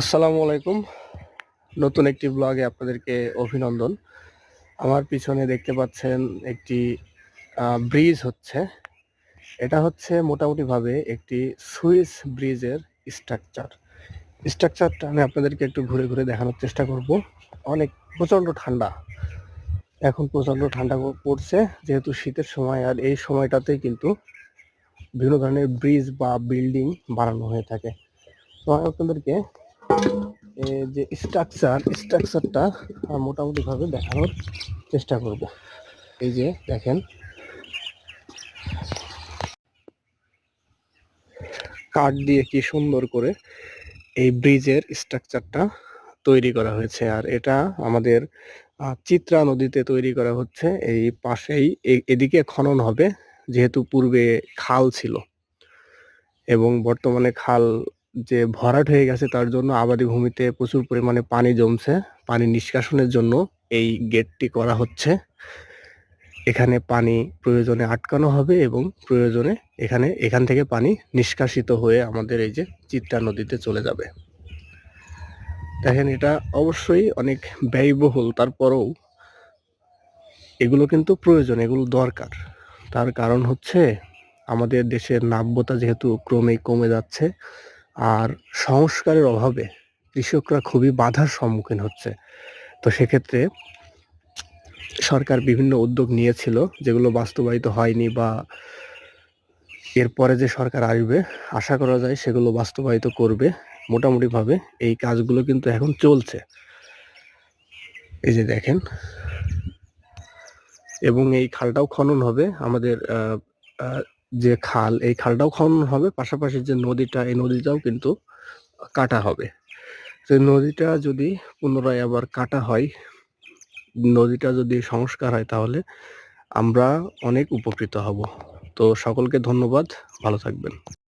আসসালামু আলাইকুম। নতুন একটি ব্লগে আপনাদেরকে অভিনন্দন। আমার পিছনে দেখতে পাচ্ছেন একটি ব্রিজ হচ্ছে। এটা হচ্ছে মোটামুটিভাবে একটি সুইস ব্রিজের স্ট্রাকচার স্ট্রাকচারটা আমি আপনাদেরকে একটু ঘুরে ঘুরে দেখানোর চেষ্টা করব। অনেক প্রচণ্ড ঠান্ডা। এখন প্রচণ্ড ঠান্ডা পড়ছে। যেহেতু শীতের সময়, আর এই সময়টাতে কিন্তু বিভিন্ন ধরনের ব্রিজ বা বিল্ডিং বানানো হয়ে থাকে। তো আমি আপনাদেরকে যে স্ট্রাকচার স্ট্রাকচারটা মোটামুটিভাবে দেখানোর চেষ্টা করব। এই যে দেখেন। কাঠ দিয়ে কি সুন্দর করে এই ব্রিজের স্ট্রাকচারটা তৈরি করা হয়েছে। আর এটা আমাদের চিত্রা নদীতে তৈরি করা হচ্ছে। এই পাশেই এদিকে খনন হবে, যেহেতু পূর্বে খাল ছিল। এবং বর্তমানে খাল যে ভরাট হয়ে গেছে তার জন্য আবাদি ভূমিতে প্রচুর পরিমাণে পানি জমছে, পানি নিষ্কাশনের জন্য এই গেটটি করা হচ্ছে। এখানে পানি প্রয়োজনে আটকানো হবে এবং প্রয়োজনে এখানে, এখান থেকে পানি নিষ্কাশিত হয়ে আমাদের এই যে চিত্রা নদীতে চলে যাবে। দেখেন এটা অবশ্যই অনেক ব্যয়বহুল, তারপরেও এগুলো কিন্তু প্রয়োজন, এগুলো দরকার। তার কারণ হচ্ছে আমাদের দেশের নাব্যতা যেহেতু ক্রমেই কমে যাচ্ছে আর সংস্কারের অভাবে কৃষকরা খুবই বাধার সম্মুখীন হচ্ছে। তো সেক্ষেত্রে সরকার বিভিন্ন উদ্যোগ নিয়েছিল যেগুলো বাস্তবায়িত হয়নি বা এরপরে যে সরকার আসবে, আশা করা যায় সেগুলো বাস্তবায়িত করবে। মোটামুটিভাবে এই কাজগুলো কিন্তু এখন চলছে। এই যে দেখেন। এবং এই খালটাও খনন হবে। আমাদের যে খাল, এই খালটাও খনন হবে। পাশাপাশি যে নদীটা, এই নদীটাও কিন্তু কাটা হবে। তো নদীটা যদি পুনরায় আবার কাটা হয়, নদীটা যদি সংস্কার হয় তাহলে আমরা অনেক উপকৃত হব। তো সকলকে ধন্যবাদ। ভালো থাকবেন।